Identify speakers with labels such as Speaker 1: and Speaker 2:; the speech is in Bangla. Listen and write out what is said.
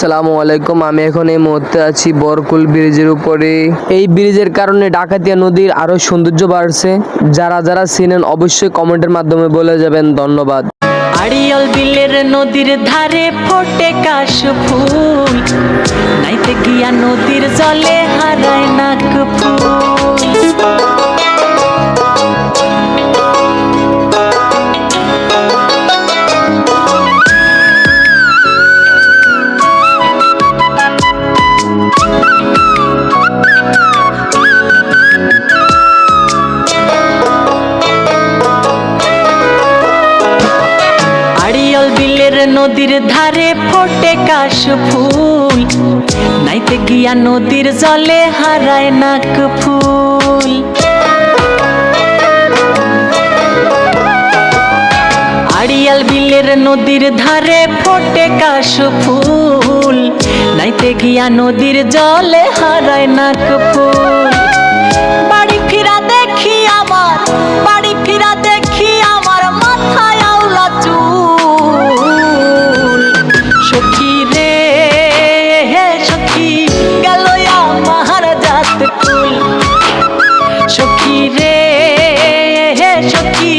Speaker 1: আসসালামু আলাইকুম, আমি এখন এই মুহূর্তে আছি বরকুল ব্রিজের উপরে। এই ব্রিজের কারণে ডাকাতিয়া নদীর আরও সৌন্দর্য বাড়ছে। যারা যারা চিনেন অবশ্যই কমেন্টের মাধ্যমে বলে যাবেন ধন্যবাদ।
Speaker 2: আড়িয়াল বিলের নদীর ধারে ফোটে কাশ ফুল। নাইতে গিয়া নদীর জলে হারায় নাক ফুল নদীর ধারে ফোটে কাশ ফুল। নাইতে গিয়া নদীর জলে হারায় নাক ফুল। আড়িয়াল বিলের নদীর ধারে ফোটে কাশ ফুল। নাইতে গিয়া নদীর জলে হারায় নাক ফুল। সখী রে সখী